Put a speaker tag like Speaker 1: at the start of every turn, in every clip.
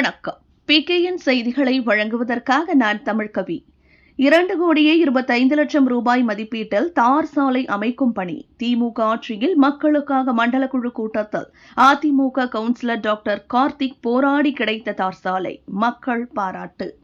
Speaker 1: வணக்கம். பிகேஎன் செய்திகளை வழங்குவதற்காக நான் தமிழ் கவி. இரண்டு கோடியே இருபத்தைந்து லட்சம் ரூபாய் மதிப்பீட்டில் தார் சாலை அமைக்கும் பணி. திமுக ஆட்சியில் மக்களுக்காக மண்டல குழு கூட்டத்தில் அதிமுக கவுன்சிலர் டாக்டர் கார்த்திக் போராடி கிடைத்த தார் சாலை. மக்கள் பாராட்டு.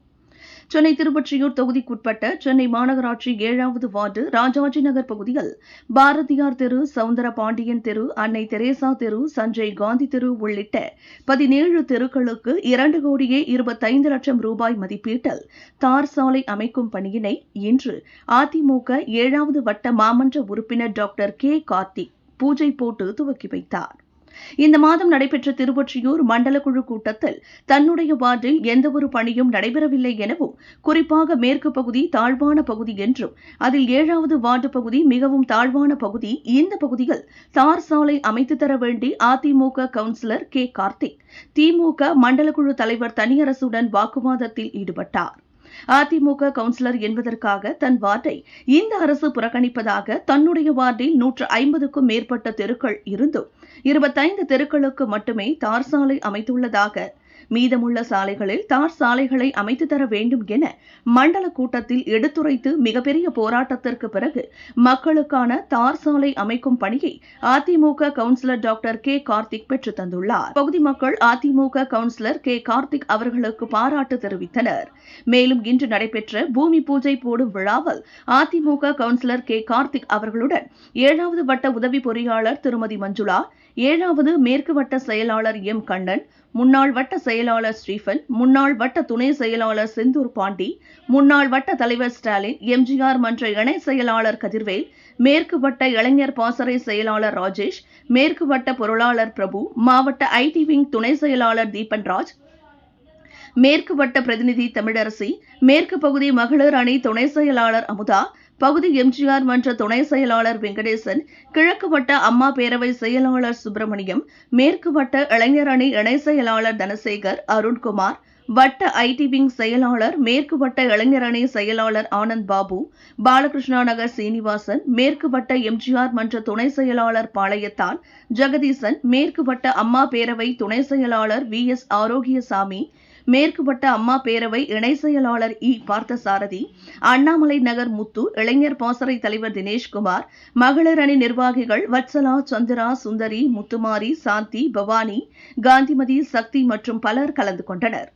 Speaker 1: சென்னை திருப்பற்றியூர் தொகுதிக்குட்பட்ட சென்னை மாநகராட்சி ஏழாவது வார்டு ராஜாஜி நகர் பகுதியில் பாரதியார் தெரு சவுந்தர பாண்டியன் தெரு அன்னை தெரேசா தெரு சஞ்சய் காந்தி தெரு உள்ளிட்ட பதினேழு தெருக்களுக்கு இரண்டு கோடியே இருபத்தைந்து லட்சம் ரூபாய் மதிப்பீட்டில் தார் சாலை அமைக்கும் பணியினை இன்று அதிமுக ஏழாவது வட்ட மாமன்ற உறுப்பினர் டாக்டர் கே கார்த்திக் பூஜை போட்டு துவக்கி வைத்தார். இந்த மாதம் நடைபெற்ற திருவொற்றியூர் மண்டல குழு கூட்டத்தில் தன்னுடைய வார்டில் எந்தவொரு பணியும் நடைபெறவில்லை எனவும் குறிப்பாக மேற்கு பகுதி தாழ்வான பகுதி என்றும் அதில் ஏழாவது வார்டு பகுதி மிகவும் தாழ்வான பகுதி இந்த பகுதியில் தார் சாலை அமைத்து தர வேண்டி அதிமுக கவுன்சிலர் கே. கார்த்திக் திமுக மண்டல குழு தலைவர் தனியரசுடன் வாக்குவாதத்தில் ஈடுபட்டார். அதிமுக கவுன்சிலர் என்பதற்காக தன் வார்டை இந்த அரசு புறக்கணிப்பதாக தன்னுடைய வார்டில் நூற்று ஐம்பதுக்கும் மேற்பட்ட தெருக்கள் இருந்தும் இருபத்தைந்து தெருக்களுக்கு மட்டுமே தார் சாலை அமைத்துள்ளதாக மீதமுள்ள சாலைகளில் தார் சாலைகளை அமைத்து தர வேண்டும் என மண்டல கூட்டத்தில் எடுத்துரைத்து மிகப்பெரிய போராட்டத்திற்கு பிறகு மக்களுக்கான தார் சாலை அமைக்கும் பணியை AIADMK councillor doctor K Karthik பெற்றுத் தந்துள்ளார். பகுதி மக்கள் அதிமுக கவுன்சிலர் கே கார்த்திக் அவர்களுக்கு பாராட்டு தெரிவித்தனர். மேலும் இன்று நடைபெற்ற பூமி பூஜை போடும் விழாவில் அதிமுக கவுன்சிலர் கே கார்த்திக் அவர்களுடன் ஏழாவது வட்ட உதவி பொறியாளர் திருமதி மஞ்சுளா ஏழாவது மேற்கு வட்ட செயலாளர் எம் கண்ணன் முன்னாள் வட்ட செயலாளர் ஸ்டீஃபன் முன்னாள் வட்ட துணை செயலாளர் செந்தூர் பாண்டி முன்னாள் வட்ட தலைவர் ஸ்டாலின் எம்ஜிஆர் மன்ற இணை செயலாளர் கதிர்வேல் மேற்கு வட்ட இளைஞர் பாசறை செயலாளர் ராஜேஷ் மேற்கு வட்ட பொருளாளர் பிரபு மாவட்ட ஐடி விங் துணை செயலாளர் தீபன்ராஜ் மேற்கு வட்ட பிரதிநிதி தமிழரசி மேற்கு பகுதி மகளிர் அணி துணை செயலாளர் அமுதா பகுதி எம்ஜிஆர் மன்ற துணை செயலாளர் வெங்கடேசன் கிழக்கு வட்ட அம்மா பேரவை செயலாளர் சுப்பிரமணியம் மேற்கு வட்ட இளைஞர் அணி இணை செயலாளர் தனசேகர் அருண்குமார் வட்ட ஐடி விங் செயலாளர் மேற்கு வட்ட இளைஞர் அணி செயலாளர் ஆனந்த் பாபு பாலகிருஷ்ணா நகர் சீனிவாசன் மேற்கு வட்ட எம்ஜிஆர் மன்ற துணை செயலாளர் பாளையத்தான் ஜெகதீசன் மேற்கு வட்ட அம்மா பேரவை துணை செயலாளர் வி எஸ் ஆரோக்கியசாமி மேற்கு வட்ட அம்மா பேரவை இணை செயலாளர் இ. பார்த்தசாரதி அண்ணாமலை நகர் முத்து இளைஞர் பாசறை தலைவர் தினேஷ்குமார் மகளிர் அணி நிர்வாகிகள் வத்சலா சந்திரா சுந்தரி முத்துமாரி சாந்தி பவானி காந்திமதி சக்தி மற்றும் பலர் கலந்து கொண்டனர்.